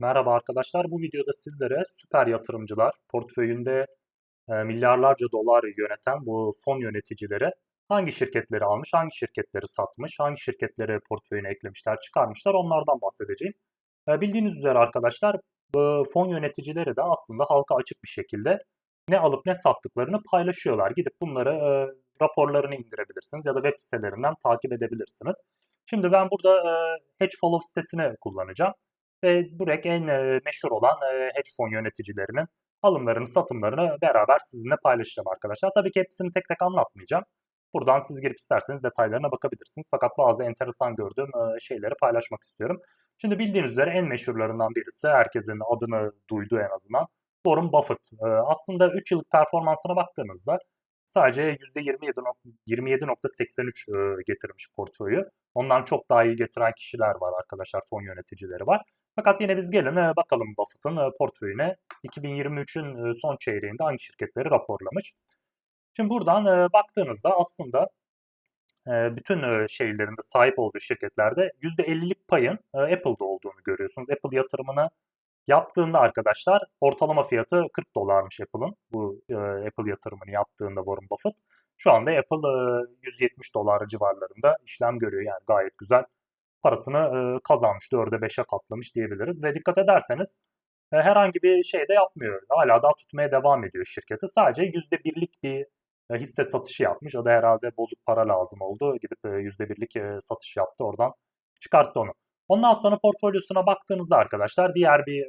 Merhaba arkadaşlar. Bu videoda sizlere süper yatırımcılar, portföyünde e, milyarlarca dolar yöneten bu fon yöneticileri hangi şirketleri almış, hangi şirketleri satmış, hangi şirketleri portföyüne eklemişler, çıkarmışlar onlardan bahsedeceğim. E, bildiğiniz üzere arkadaşlar bu fon yöneticileri de aslında halka açık bir şekilde ne alıp ne sattıklarını paylaşıyorlar. Gidip bunları e, raporlarını indirebilirsiniz ya da web sitelerinden takip edebilirsiniz. Şimdi ben burada e, Hedge Follow sitesini kullanacağım. Ve buraya en meşhur olan hedge fon yöneticilerinin alımlarını, satımlarını beraber sizinle paylaşacağım arkadaşlar. Tabii ki hepsini tek tek anlatmayacağım. Buradan siz girip isterseniz detaylarına bakabilirsiniz. Fakat bazı enteresan gördüğüm şeyleri paylaşmak istiyorum. Şimdi bildiğiniz üzere en meşhurlarından birisi, herkesin adını duyduğu en azından, Warren Buffett. Aslında 3 yıllık performansına baktığınızda sadece %27.83 getirmiş portföyü. Ondan çok daha iyi getiren kişiler var arkadaşlar, fon yöneticileri var. Fakat yine biz gelin e, bakalım Buffett'ın e, portföyüne 2023'ün e, son çeyreğinde hangi şirketleri raporlamış. Şimdi buradan baktığınızda aslında bütün şeylerinde sahip olduğu şirketlerde %50'lik payın Apple'da olduğunu görüyorsunuz. Apple yatırımını yaptığında arkadaşlar ortalama fiyatı 40 dolarmış Apple'ın. Bu Apple yatırımını yaptığında Warren Buffett. Şu anda Apple 170 dolar civarlarında işlem görüyor. Yani gayet güzel parasını e, kazanmış. 4'e 5'e katlamış diyebiliriz. Ve dikkat ederseniz e, herhangi bir şey de yapmıyor. Hala daha tutmaya devam ediyor şirketi. Sadece %1'lik bir e, hisse satışı yapmış. O da herhalde bozuk para lazım oldu. Gidip e, %1'lik e, satış yaptı. Oradan çıkarttı onu. Ondan sonra portfolyosuna baktığınızda arkadaşlar diğer bir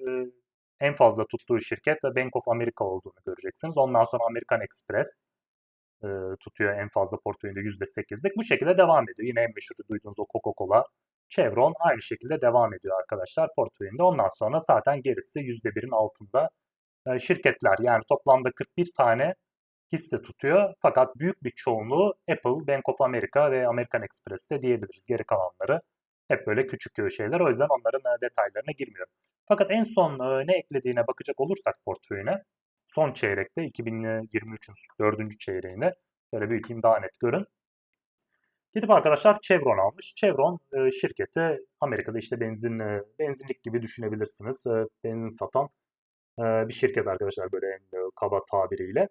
en fazla tuttuğu şirket Bank of America olduğunu göreceksiniz. Ondan sonra American Express tutuyor en fazla portföyünde %8'lik. Bu şekilde devam ediyor. Yine en meşhur duyduğunuz o Coca-Cola Chevron aynı şekilde devam ediyor arkadaşlar portföyünde. Ondan sonra zaten gerisi %1'in altında e, şirketler. Yani toplamda 41 tane hisse tutuyor. Fakat büyük bir çoğunluğu Apple, Bank of America ve American Express'te diyebiliriz. Geri kalanları hep böyle küçük şeyler. O yüzden onların e, detaylarına girmiyorum. Fakat en son e, ne eklediğine bakacak olursak portföyüne son çeyrekte 2023'ün dördüncü çeyreğine böyle büyüteyim daha net görün. Gidip arkadaşlar Chevron almış. Chevron e, şirketi Amerika'da işte benzin e, benzinlik gibi düşünebilirsiniz. E, benzin satan e, bir şirket arkadaşlar böyle e, kaba tabiriyle.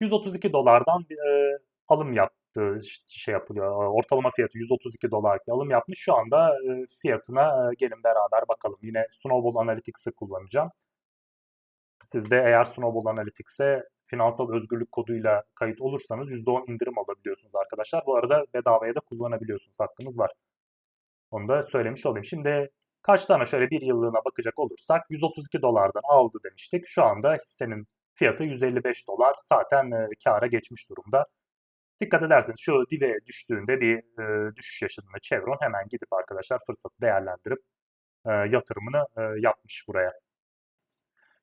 132 dolardan e, alım yaptı şey yapılıyor. Ortalama fiyatı 132 dolar alım yapmış. Şu anda e, fiyatına e, gelin beraber bakalım. Yine Snowball Analytics'i kullanacağım. Siz de eğer Snowball Analytics'e finansal özgürlük koduyla kayıt olursanız %10 indirim alabiliyorsunuz arkadaşlar. Bu arada bedavaya da kullanabiliyorsunuz. Hakkınız var. Onu da söylemiş olayım. Şimdi kaç tane şöyle bir yıllığına bakacak olursak 132 dolardan aldı demiştik. Şu anda hissenin fiyatı 155 dolar. Zaten e, kâra geçmiş durumda. Dikkat ederseniz şu dibe düştüğünde bir e, düşüş yaşadığında Chevron hemen gidip arkadaşlar fırsatı değerlendirip e, yatırımını e, yapmış buraya.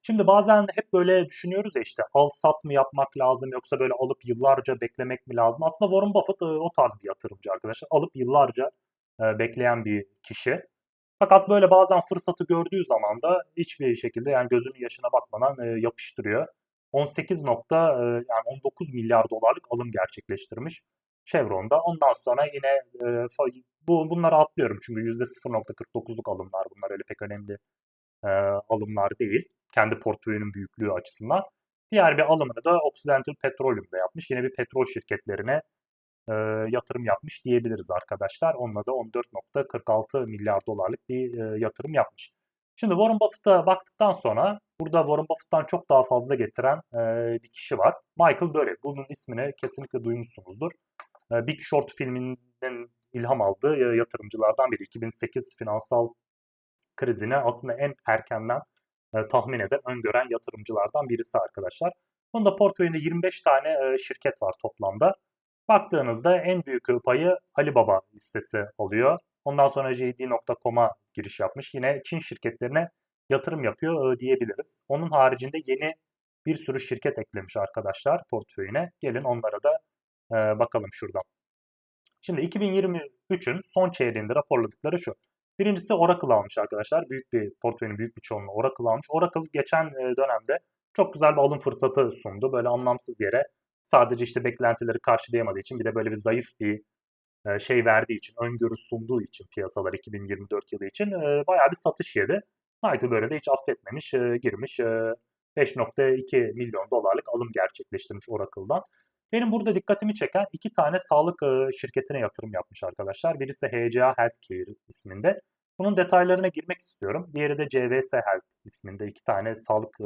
Şimdi bazen hep böyle düşünüyoruz ya işte al sat mı yapmak lazım yoksa böyle alıp yıllarca beklemek mi lazım? Aslında Warren Buffett e, o tarz bir yatırımcı arkadaşlar. Alıp yıllarca e, bekleyen bir kişi. Fakat böyle bazen fırsatı gördüğü zaman da hiçbir şekilde yani gözünün yaşına bakmadan e, yapıştırıyor. 18 nokta yani 19 milyar dolarlık alım gerçekleştirmiş Chevron'da. Ondan sonra yine bu bunları atlıyorum çünkü %0.49'luk alımlar bunlar öyle pek önemli alımlar değil kendi portföyünün büyüklüğü açısından. Diğer bir alımını da Occidental Petroleum'da yapmış. Yine bir petrol şirketlerine e, yatırım yapmış diyebiliriz arkadaşlar. Onunla da 14.46 milyar dolarlık bir e, yatırım yapmış. Şimdi Warren Buffett'a baktıktan sonra burada Warren Buffett'tan çok daha fazla getiren e, bir kişi var. Michael Burry. Bunun ismini kesinlikle duymuşsunuzdur. E, Big Short filminden ilham aldığı e, yatırımcılardan biri. 2008 finansal krizine aslında en erkenden e, tahmin eden, öngören yatırımcılardan birisi arkadaşlar. Bunda portföyünde 25 tane e, şirket var toplamda. Baktığınızda en büyük payı Alibaba listesi oluyor. Ondan sonra JD.com'a giriş yapmış. Yine Çin şirketlerine yatırım yapıyor e, diyebiliriz. Onun haricinde yeni bir sürü şirket eklemiş arkadaşlar portföyüne. Gelin onlara da bakalım şuradan. Şimdi 2023'ün son çeyreğinde raporladıkları şu. Birincisi Oracle almış arkadaşlar. Büyük bir portföyün büyük bir çoğunluğu Oracle almış. Oracle geçen e, dönemde çok güzel bir alım fırsatı sundu. Böyle anlamsız yere sadece işte beklentileri karşılayamadığı için bir de böyle bir zayıf bir e, şey verdiği için, öngörü sunduğu için piyasalar 2024 yılı için e, bayağı bir satış yedi. Nike böyle de hiç affetmemiş, girmiş. E, 5.2 milyon dolarlık alım gerçekleştirmiş Oracle'dan. Benim burada dikkatimi çeken iki tane sağlık şirketine yatırım yapmış arkadaşlar. Birisi HCA Healthcare isminde. Bunun detaylarına girmek istiyorum. Diğeri de CVS Health isminde iki tane sağlık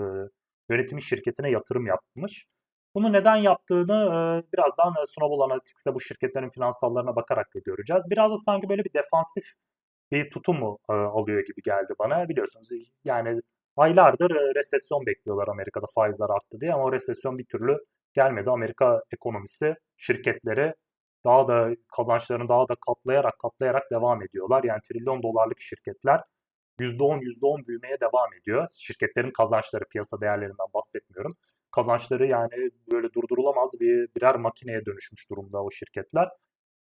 yönetimi şirketine yatırım yapmış. Bunu neden yaptığını birazdan Snowball Analytics'te bu şirketlerin finansallarına bakarak da göreceğiz. Biraz da sanki böyle bir defansif bir tutum mu e, alıyor gibi geldi bana. Biliyorsunuz yani aylardır resesyon bekliyorlar Amerika'da faizler arttı diye ama o resesyon bir türlü gelmedi. Amerika ekonomisi şirketleri daha da kazançlarını daha da katlayarak katlayarak devam ediyorlar. Yani trilyon dolarlık şirketler %10 %10 büyümeye devam ediyor. Şirketlerin kazançları piyasa değerlerinden bahsetmiyorum. Kazançları yani böyle durdurulamaz bir birer makineye dönüşmüş durumda o şirketler.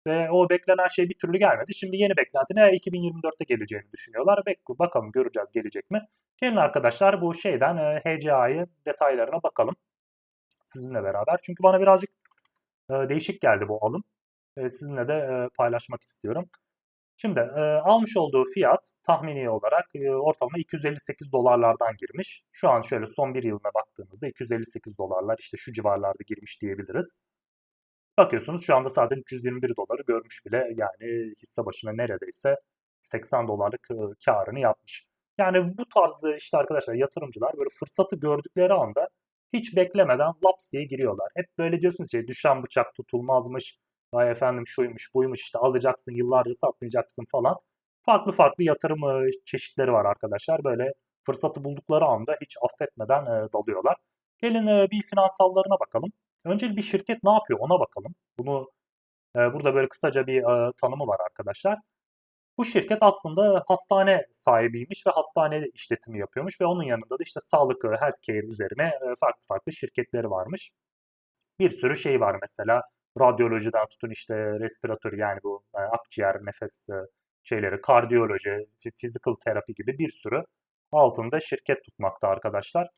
Ve o beklenen şey bir türlü gelmedi. Şimdi yeni beklenti ne? 2024'te geleceğini düşünüyorlar. Bek bakalım göreceğiz gelecek mi? Gelin arkadaşlar bu şeyden e, HCA'yı detaylarına bakalım. Sizinle beraber. Çünkü bana birazcık e, değişik geldi bu alım. E, sizinle de e, paylaşmak istiyorum. Şimdi e, almış olduğu fiyat tahmini olarak e, ortalama 258 dolarlardan girmiş. Şu an şöyle son bir yılına baktığımızda 258 dolarlar işte şu civarlarda girmiş diyebiliriz. Bakıyorsunuz şu anda zaten 321 doları görmüş bile yani hisse başına neredeyse 80 dolarlık e, karını yapmış. Yani bu tarz işte arkadaşlar yatırımcılar böyle fırsatı gördükleri anda hiç beklemeden laps diye giriyorlar. Hep böyle diyorsunuz şey düşen bıçak tutulmazmış. Vay efendim şuymuş buymuş işte alacaksın yıllarca satmayacaksın falan. Farklı farklı yatırım çeşitleri var arkadaşlar. Böyle fırsatı buldukları anda hiç affetmeden dalıyorlar. Gelin bir finansallarına bakalım. Önce bir şirket ne yapıyor ona bakalım. Bunu burada böyle kısaca bir tanımı var arkadaşlar. Bu şirket aslında hastane sahibiymiş ve hastane işletimi yapıyormuş ve onun yanında da işte sağlık, healthcare üzerine farklı farklı şirketleri varmış. Bir sürü şey var mesela radyolojiden tutun işte respiratör yani bu akciğer, nefes şeyleri, kardiyoloji, physical terapi gibi bir sürü altında şirket tutmakta arkadaşlar.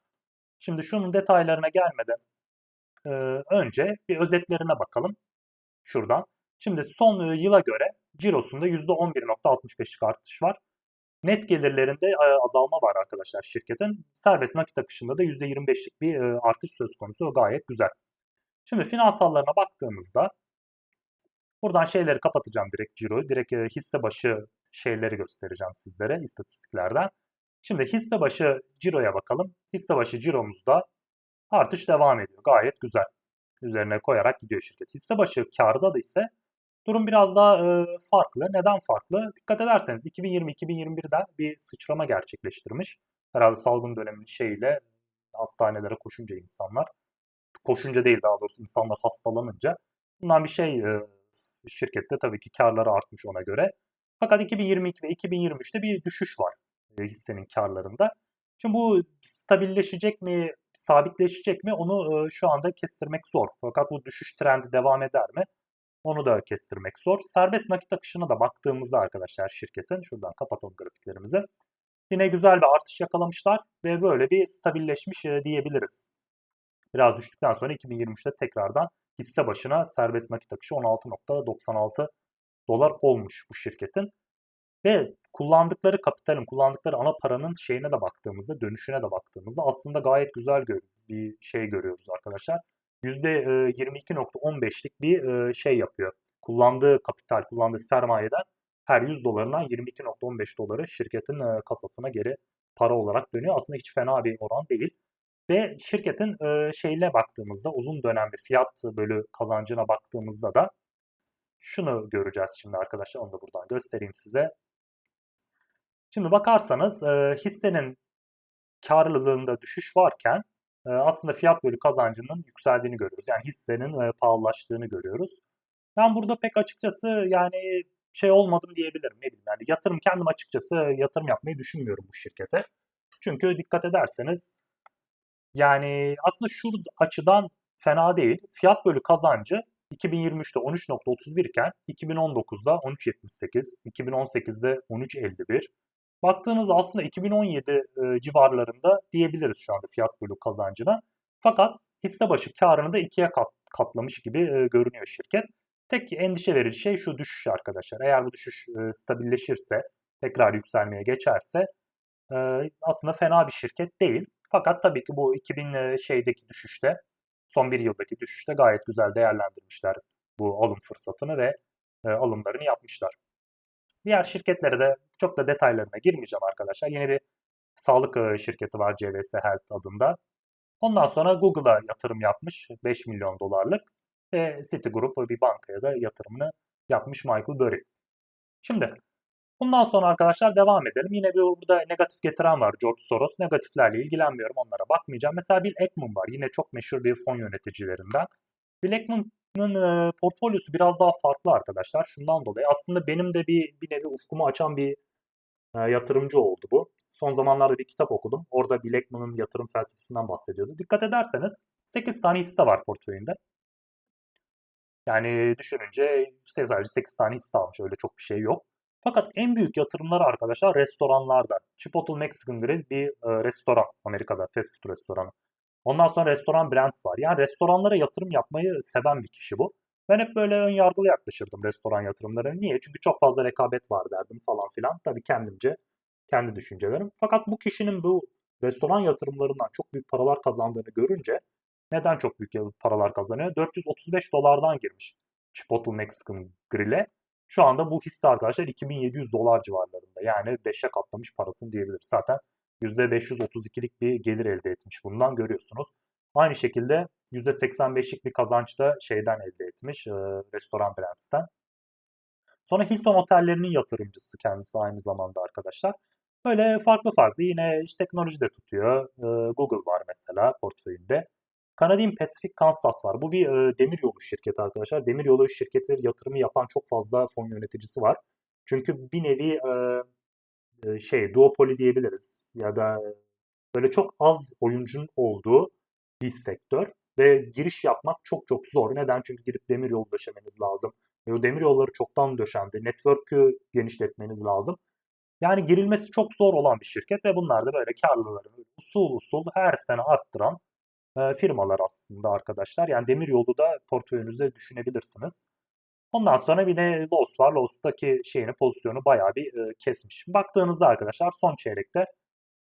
Şimdi şunun detaylarına gelmeden önce bir özetlerine bakalım şuradan. Şimdi son yıla göre cirosunda %11.65'lik artış var. Net gelirlerinde azalma var arkadaşlar şirketin. Serbest nakit akışında da %25'lik bir artış söz konusu. O gayet güzel. Şimdi finansallarına baktığımızda buradan şeyleri kapatacağım direkt ciroyu. Direkt hisse başı şeyleri göstereceğim sizlere istatistiklerden. Şimdi hisse başı ciroya bakalım. Hisse başı ciromuzda artış devam ediyor. Gayet güzel. Üzerine koyarak gidiyor şirket. Hisse başı karda da ise durum biraz daha e, farklı. Neden farklı? Dikkat ederseniz 2020-2021'den bir sıçrama gerçekleştirmiş. Herhalde salgın döneminin şeyiyle hastanelere koşunca insanlar koşunca değil daha doğrusu insanlar hastalanınca bundan bir şey e, şirkette tabii ki karları artmış ona göre. Fakat 2022 ve 2023'te bir düşüş var e, hissenin karlarında. Şimdi bu stabilleşecek mi, sabitleşecek mi onu e, şu anda kestirmek zor. Fakat bu düşüş trendi devam eder mi? Onu da kestirmek zor. Serbest nakit akışına da baktığımızda arkadaşlar şirketin, şuradan kapatalım grafiklerimizi. Yine güzel bir artış yakalamışlar ve böyle bir stabilleşmiş e, diyebiliriz. Biraz düştükten sonra 2023'te tekrardan hisse başına serbest nakit akışı 16.96 dolar olmuş bu şirketin. Ve kullandıkları kapitalin, kullandıkları ana paranın şeyine de baktığımızda, dönüşüne de baktığımızda aslında gayet güzel bir şey görüyoruz arkadaşlar. %22.15'lik bir şey yapıyor. Kullandığı kapital, kullandığı sermayeden her 100 dolarından 22.15 doları şirketin kasasına geri para olarak dönüyor. Aslında hiç fena bir oran değil. Ve şirketin şeyine baktığımızda uzun dönemli fiyat bölü kazancına baktığımızda da şunu göreceğiz şimdi arkadaşlar. Onu da buradan göstereyim size. Şimdi bakarsanız hissenin karlılığında düşüş varken aslında fiyat bölü kazancının yükseldiğini görüyoruz. Yani hissenin pahalılaştığını görüyoruz. Ben burada pek açıkçası yani şey olmadım diyebilirim. Ne bileyim yani yatırım kendim açıkçası yatırım yapmayı düşünmüyorum bu şirkete. Çünkü dikkat ederseniz yani aslında şu açıdan fena değil. Fiyat bölü kazancı 2023'te 13.31 iken 2019'da 13.78, 2018'de 13.51. Baktığınızda aslında 2017 e, civarlarında diyebiliriz şu anda fiyat bölü kazancına. Fakat hisse başı karını da ikiye kat, katlamış gibi e, görünüyor şirket. Tek endişe verici şey şu düşüş arkadaşlar. Eğer bu düşüş e, stabilleşirse, tekrar yükselmeye geçerse Ee, aslında fena bir şirket değil. Fakat tabii ki bu 2000 e, şeydeki düşüşte, son bir yıldaki düşüşte gayet güzel değerlendirmişler bu alım fırsatını ve e, alımlarını yapmışlar. Diğer şirketlere de çok da detaylarına girmeyeceğim arkadaşlar. Yine bir sağlık şirketi var CVS Health adında. Ondan sonra Google'a yatırım yapmış 5 milyon dolarlık ve Citigroup bir bankaya da yatırımını yapmış Michael Burry. Şimdi bundan sonra arkadaşlar devam edelim. Yine bir burada negatif getiren var George Soros. Negatiflerle ilgilenmiyorum onlara bakmayacağım. Mesela Bill Ackman var. Yine çok meşhur bir fon yöneticilerinden. Bill Ackman'ın e, portfolyosu biraz daha farklı arkadaşlar. Şundan dolayı aslında benim de bir, bir nevi ufkumu açan bir e, yatırımcı oldu bu. Son zamanlarda bir kitap okudum. Orada Bill Ackman'ın yatırım felsefesinden bahsediyordu. Dikkat ederseniz 8 tane hisse var portföyünde. Yani düşününce sadece 8 tane hisse almış. Öyle çok bir şey yok. Fakat en büyük yatırımları arkadaşlar restoranlarda. Chipotle Mexican Grill bir e, restoran Amerika'da fast food restoranı. Ondan sonra restoran Brands var. Yani restoranlara yatırım yapmayı seven bir kişi bu. Ben hep böyle ön yargılı yaklaşırdım restoran yatırımlarına. Niye? Çünkü çok fazla rekabet var derdim falan filan. Tabii kendimce kendi düşüncelerim. Fakat bu kişinin bu restoran yatırımlarından çok büyük paralar kazandığını görünce neden çok büyük paralar kazanıyor? 435 dolardan girmiş Chipotle Mexican Grill'e. Şu anda bu hisse arkadaşlar 2700 dolar civarlarında. Yani 5'e katlamış parasını diyebiliriz. Zaten %532'lik bir gelir elde etmiş. Bundan görüyorsunuz. Aynı şekilde %85'lik bir kazanç da şeyden elde etmiş. Restoran Brands'ten. Sonra Hilton otellerinin yatırımcısı kendisi aynı zamanda arkadaşlar. Böyle farklı farklı yine işte teknoloji de tutuyor. Google var mesela portföyünde. Canadian Pacific Kansas var. Bu bir e, demiryolu şirketi arkadaşlar. Demiryolu şirketi yatırımı yapan çok fazla fon yöneticisi var. Çünkü bir nevi e, şey duopoly diyebiliriz ya da böyle çok az oyuncunun olduğu bir sektör ve giriş yapmak çok çok zor. Neden? Çünkü gidip demiryolu döşemeniz lazım. E, o demiryolları çoktan döşendi. Network'ü genişletmeniz lazım. Yani girilmesi çok zor olan bir şirket ve bunlar da böyle karlılığını usul usul her sene arttıran e, firmalar aslında arkadaşlar. Yani demiryolu da portföyünüzde düşünebilirsiniz. Ondan sonra bir de Lowe's var. Lowe's'taki şeyini pozisyonu bayağı bir e, kesmiş. Baktığınızda arkadaşlar son çeyrekte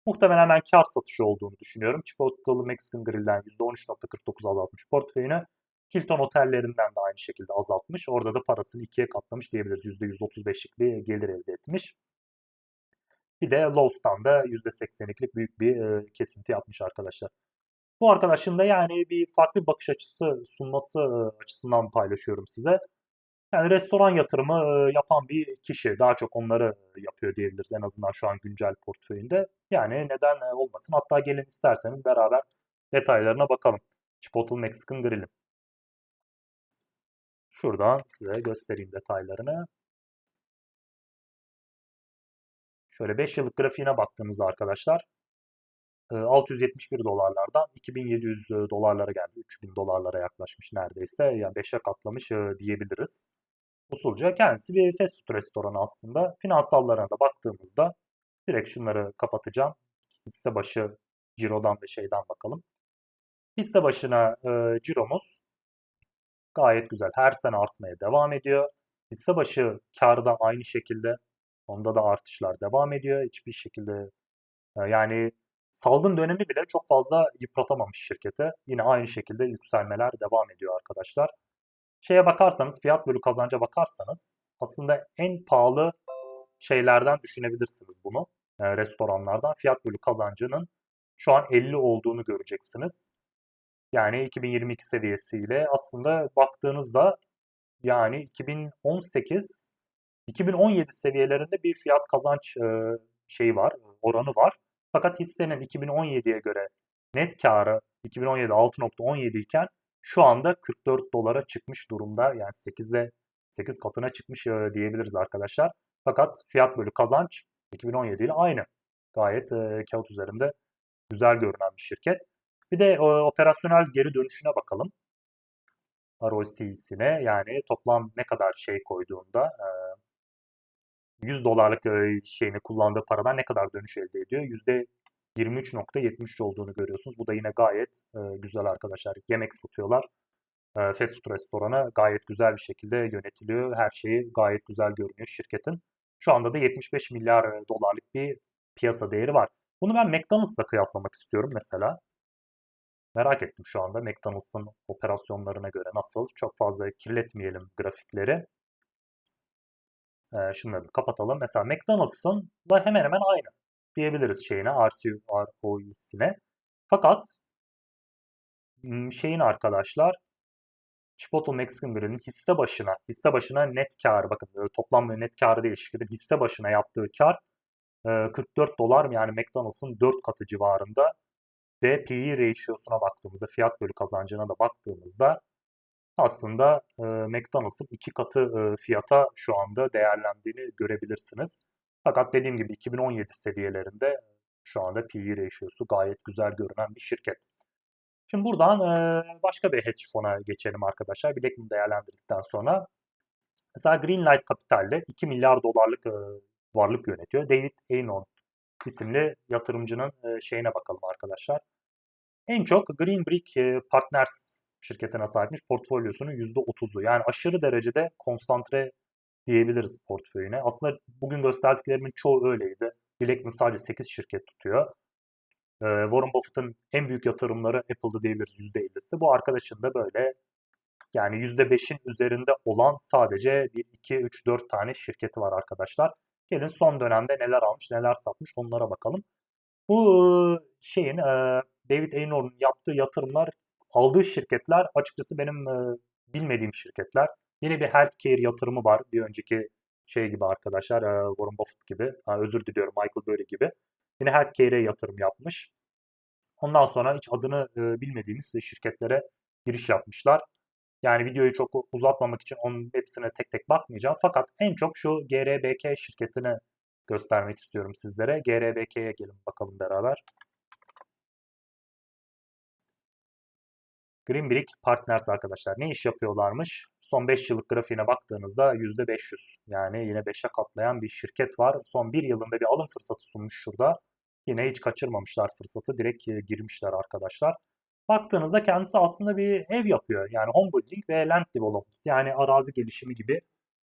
muhtemelen ben kar satışı olduğunu düşünüyorum. Chipotle Mexican Grill'den %13.49 azaltmış portföyünü. Hilton otellerinden de aynı şekilde azaltmış. Orada da parasını ikiye katlamış diyebiliriz. %135'lik bir gelir elde etmiş. Bir de Lowe's'tan da %82'lik büyük bir e, kesinti yapmış arkadaşlar. Bu arkadaşın da yani bir farklı bakış açısı sunması açısından paylaşıyorum size. Yani restoran yatırımı e, yapan bir kişi daha çok onları yapıyor diyebiliriz en azından şu an güncel portföyünde. Yani neden e, olmasın? Hatta gelin isterseniz beraber detaylarına bakalım. Chipotle Mexican Grill'in. Şuradan size göstereyim detaylarını. Şöyle 5 yıllık grafiğine baktığımızda arkadaşlar 671 dolarlardan 2700 dolarlara geldi. 3000 dolarlara yaklaşmış neredeyse. Yani 5'e katlamış diyebiliriz. Usulca kendisi bir fast food restoranı aslında. Finansallarına da baktığımızda direkt şunları kapatacağım. Hisse başı cirodan ve şeyden bakalım. Hisse başına e, ciromuz gayet güzel. Her sene artmaya devam ediyor. Hisse başı karda aynı şekilde. Onda da artışlar devam ediyor. Hiçbir şekilde e, yani salgın dönemi bile çok fazla yıpratamamış şirkete. Yine aynı şekilde yükselmeler devam ediyor arkadaşlar. Şeye bakarsanız, fiyat bölü kazanca bakarsanız aslında en pahalı şeylerden düşünebilirsiniz bunu. E, restoranlardan fiyat bölü kazancının şu an 50 olduğunu göreceksiniz. Yani 2022 seviyesiyle aslında baktığınızda yani 2018 2017 seviyelerinde bir fiyat kazanç e, şeyi var, oranı var. Fakat hissenin 2017'ye göre net karı 2017 6.17 iken şu anda 44 dolara çıkmış durumda. Yani 8'e 8 katına çıkmış diyebiliriz arkadaşlar. Fakat fiyat bölü kazanç 2017 ile aynı. Gayet e, kağıt üzerinde güzel görünen bir şirket. Bir de e, operasyonel geri dönüşüne bakalım. ROC'sine yani toplam ne kadar şey koyduğunda e, 100 dolarlık şeyini kullandığı paradan ne kadar dönüş elde ediyor? %23.73 olduğunu görüyorsunuz. Bu da yine gayet e, güzel arkadaşlar. Yemek satıyorlar. E, fast food restoranı gayet güzel bir şekilde yönetiliyor. Her şeyi gayet güzel görünüyor şirketin. Şu anda da 75 milyar dolarlık bir piyasa değeri var. Bunu ben McDonald's'la kıyaslamak istiyorum mesela. Merak ettim şu anda McDonald's'ın operasyonlarına göre nasıl. Çok fazla kirletmeyelim grafikleri. Ee, şunları da kapatalım. Mesela McDonald's'ın da hemen hemen aynı diyebiliriz şeyine, ROI'sine. Fakat şeyin arkadaşlar Chipotle Mexican Grill'in hisse başına, hisse başına net karı bakın toplam net karı değil şirketin hisse başına yaptığı kar e, 44 dolar mı yani McDonald's'ın 4 katı civarında ve PE ratio'suna baktığımızda fiyat bölü kazancına da baktığımızda aslında McDonald's'ın iki katı fiyata şu anda değerlendiğini görebilirsiniz. Fakat dediğim gibi 2017 seviyelerinde şu anda PE ratio'su gayet güzel görünen bir şirket. Şimdi buradan başka bir hedge fona geçelim arkadaşlar. Blackman değerlendirdikten sonra. Mesela Greenlight Capital'de 2 milyar dolarlık varlık yönetiyor. David Aynon isimli yatırımcının şeyine bakalım arkadaşlar. En çok Green Brick Partners şirketine sahipmiş portfolyosunun %30'u. Yani aşırı derecede konsantre diyebiliriz portföyüne. Aslında bugün gösterdiklerimin çoğu öyleydi. Blackman sadece 8 şirket tutuyor. Warren Buffett'ın en büyük yatırımları Apple'da diyebiliriz %50'si. Bu arkadaşın da böyle yani %5'in üzerinde olan sadece 1, 2, 3, 4 tane şirketi var arkadaşlar. Gelin son dönemde neler almış, neler satmış onlara bakalım. Bu şeyin David Aynor'un yaptığı yatırımlar, aldığı şirketler açıkçası benim bilmediğim şirketler. Yine bir healthcare yatırımı var. Bir önceki şey gibi arkadaşlar, Warren Buffett gibi, özür diliyorum Michael Burry gibi. Yine healthcare'e yatırım yapmış. Ondan sonra hiç adını bilmediğimiz şirketlere giriş yapmışlar. Yani videoyu çok uzatmamak için onun hepsine tek tek bakmayacağım. Fakat en çok şu GRBK şirketini göstermek istiyorum sizlere. GRBK'ye gelin bakalım beraber. Green Brick Partners arkadaşlar ne iş yapıyorlarmış? Son 5 yıllık grafiğine baktığınızda %500 yani yine 5'e katlayan bir şirket var. Son 1 yılında bir alım fırsatı sunmuş şurada. Yine hiç kaçırmamışlar fırsatı. Direkt girmişler arkadaşlar. Baktığınızda kendisi aslında bir ev yapıyor. Yani home building ve land development yani arazi gelişimi gibi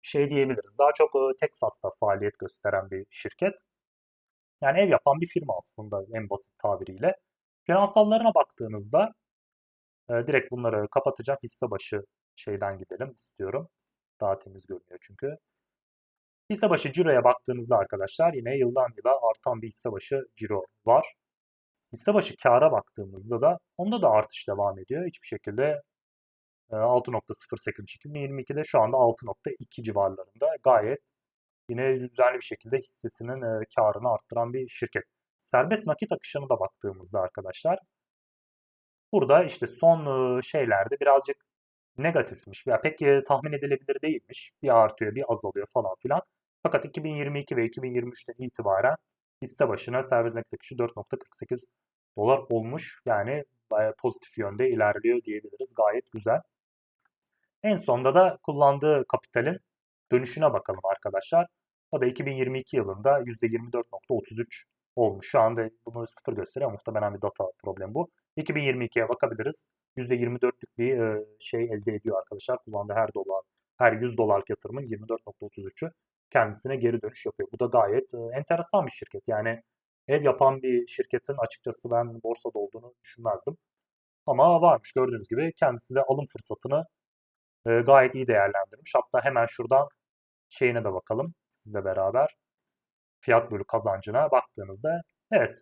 şey diyebiliriz. Daha çok Texas'ta faaliyet gösteren bir şirket. Yani ev yapan bir firma aslında en basit tabiriyle. Finansallarına baktığınızda direkt bunları kapatacağım. Hisse başı şeyden gidelim istiyorum. Daha temiz görünüyor çünkü. Hisse başı ciroya baktığınızda arkadaşlar yine yıldan yıla artan bir hisse başı ciro var. Hisse başı kâra baktığımızda da onda da artış devam ediyor. Hiçbir şekilde 6.08'miş 2022'de şu anda 6.2 civarlarında gayet yine düzenli bir şekilde hissesinin karını arttıran bir şirket. Serbest nakit akışına da baktığımızda arkadaşlar burada işte son şeylerde birazcık negatifmiş. Ya pek tahmin edilebilir değilmiş. Bir artıyor, bir azalıyor falan filan. Fakat 2022 ve 2023'ten itibaren liste başına serbest nakit akışı 4.48 dolar olmuş. Yani pozitif yönde ilerliyor diyebiliriz. Gayet güzel. En sonda da kullandığı kapitalin dönüşüne bakalım arkadaşlar. O da 2022 yılında %24.33 olmuş. Şu anda bunu sıfır gösteriyor. Muhtemelen bir data problemi bu. 2022'ye bakabiliriz. %24'lük bir şey elde ediyor arkadaşlar. Kullandığı her dolar, her 100 dolarlık yatırımın 24.33'ü kendisine geri dönüş yapıyor. Bu da gayet enteresan bir şirket. Yani ev yapan bir şirketin açıkçası ben borsada olduğunu düşünmezdim. Ama varmış gördüğünüz gibi kendisi de alım fırsatını gayet iyi değerlendirmiş. Hatta hemen şuradan şeyine de bakalım sizle beraber. Fiyat bölü kazancına baktığınızda evet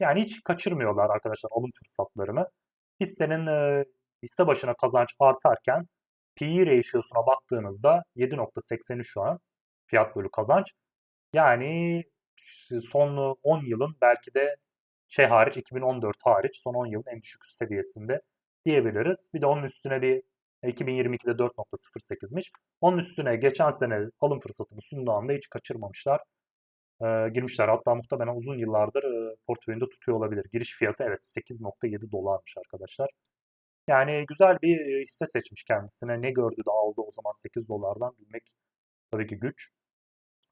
yani hiç kaçırmıyorlar arkadaşlar alım fırsatlarını. Hissenin e, hisse başına kazanç artarken PE ratio'suna baktığınızda 7.80'i şu an fiyat bölü kazanç. Yani son 10 yılın belki de şey hariç 2014 hariç son 10 yılın en düşük seviyesinde diyebiliriz. Bir de onun üstüne bir 2022'de 4.08'miş. Onun üstüne geçen sene alım fırsatını sunduğu anda hiç kaçırmamışlar. Girmişler. Hatta muhtemelen uzun yıllardır e, portföyünde tutuyor olabilir. Giriş fiyatı evet 8.7 dolarmış arkadaşlar. Yani güzel bir hisse seçmiş kendisine. Ne gördü de aldı o zaman 8 dolardan bilmek tabii ki güç.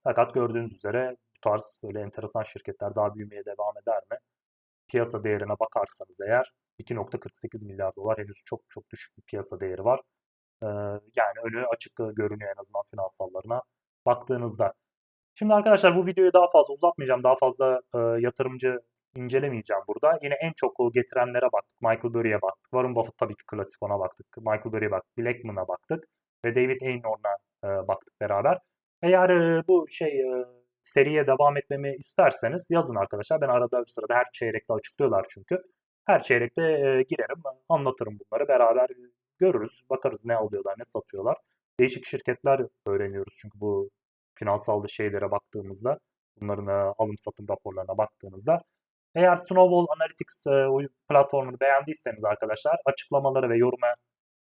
Fakat gördüğünüz üzere bu tarz böyle enteresan şirketler daha büyümeye devam eder mi? Piyasa değerine bakarsanız eğer 2.48 milyar dolar henüz çok çok düşük bir piyasa değeri var. Yani önü açık görünüyor en azından finansallarına baktığınızda. Şimdi arkadaşlar bu videoyu daha fazla uzatmayacağım. Daha fazla e, yatırımcı incelemeyeceğim burada. Yine en çok getirenlere baktık. Michael Burry'e baktık. Warren Buffett tabii ki klasik ona baktık. Michael Burry'e baktık. Blackman'a baktık. Ve David Aynorn'a e, baktık beraber. Eğer e, bu şey e, seriye devam etmemi isterseniz yazın arkadaşlar. Ben arada bir sırada her çeyrekte açıklıyorlar çünkü. Her çeyrekte e, girerim, anlatırım bunları. Beraber görürüz, bakarız ne alıyorlar, ne satıyorlar. Değişik şirketler öğreniyoruz çünkü bu finansal şeylere baktığımızda, bunların e, alım satım raporlarına baktığımızda. Eğer Snowball Analytics e, platformunu beğendiyseniz arkadaşlar açıklamaları ve yoruma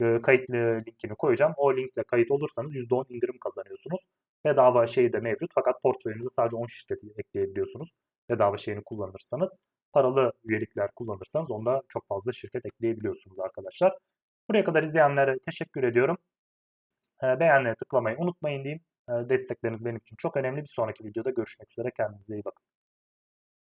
e, kayıt linkini koyacağım. O linkle kayıt olursanız %10 indirim kazanıyorsunuz. Bedava şey de mevcut fakat portföyünüze sadece 10 şirketi ekleyebiliyorsunuz. Bedava şeyini kullanırsanız. Paralı üyelikler kullanırsanız onda çok fazla şirket ekleyebiliyorsunuz arkadaşlar. Buraya kadar izleyenlere teşekkür ediyorum. E, beğenmeye tıklamayı unutmayın diyeyim. E, destekleriniz benim için çok önemli. Bir sonraki videoda görüşmek üzere. Kendinize iyi bakın.